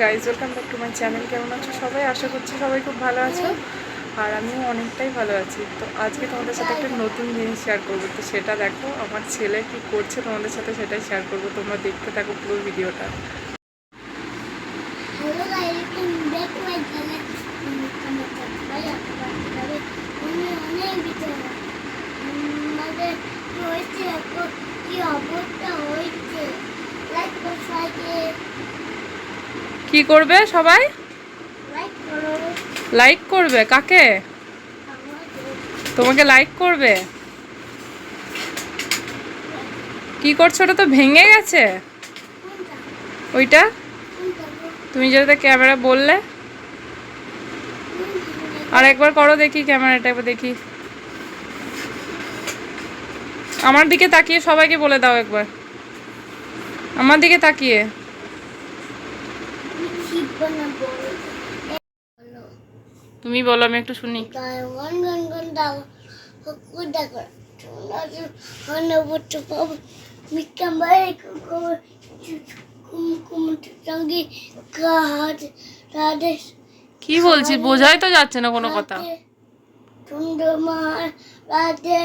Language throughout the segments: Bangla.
Guys welcome back to my channel কেমন আছো সবাই? আশা করছি সবাই খুব ভালো আছো। আর আমিও অনেকটাই ভালো আছি। তো আজকে তোমাদের সাথে একটা নতুন জিনিস শেয়ার করব। তো সেটা দেখো, আমার ছেলে কি করছে তোমাদের সাথে সেটাই শেয়ার করব। তোমরা দেখতে থাকো পুরো ভিডিওটা কি করবে সবাই? লাইক করবে, কাকে? তোমাকে লাইক করবে? কি করছ? ওটা তো ভেঙে গেছে। ওইটা? তুমি যেটা ক্যামেরা বললে। আর একবার করো দেখি ক্যামেরাটা দেখি। আমার দিকে তাকিয়ে সবাইকে বলে দাও একবার। আমার দিকে তাকিয়ে আমি শিব বানাবো বলো তুমি বলো আমি একটু শুনি। কি বলছি? বোঝাই তো যাচ্ছে না কোনো কথা। Radhe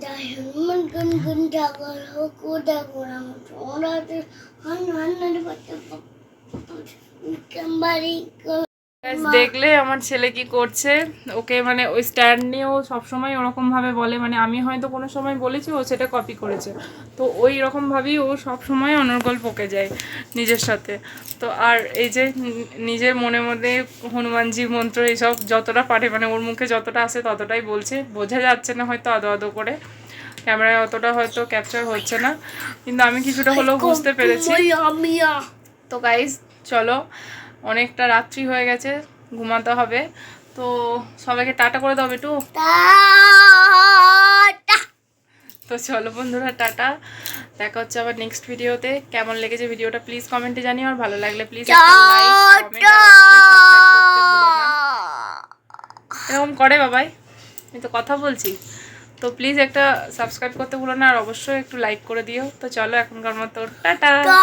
gun gun jagal ho kuda guram chora han han ne patta kambari দেখলে আমার ছেলে কি করছে? ওকে মানে ওই স্ট্যান্ড নিয়েও সবসময় ওরকম ভাবে বলে। মানে আমি হয়তো কোনো সময় বলেছি ও সেটা কপি করেছে। তো ওই রকম ভাবেই ও সবসময় অনর্গল পকে যায় নিজের সাথে। তো আর এই যে নিজের মনে মধ্যে হনুমানজির মন্ত্র এইসব যতটা পারে মানে ওর মুখে যতটা আসে ততটাই বলছে। বোঝা যাচ্ছে না হয়তো আদো আদো করে। ক্যামেরায় অতটা হয়তো ক্যাপচার হচ্ছে না। কিন্তু আমি কিছুটা হলেও বুঝতে পেরেছি। তো গাইজ চলো। অনেকটা রাত্রি হয়ে গেছে ঘুমাতে হবে। তো সবাইকে টাটা করে দাও একটু তো চলো বন্ধুরা টাটা। দেখা হচ্ছে আবার নেক্সট ভিডিওতে কেমন লেগেছে ভিডিওটা প্লিজ কমেন্টে জানিও আর ভালো লাগলে প্লিজ এরকম করে বাবাই আমি তো কথা বলছি। তো প্লিজ একটা সাবস্ক্রাইব করতে ভুলো না আর অবশ্যই একটু লাইক করে দিও। তো চলো এখনকার মতো টাটা। টাটা।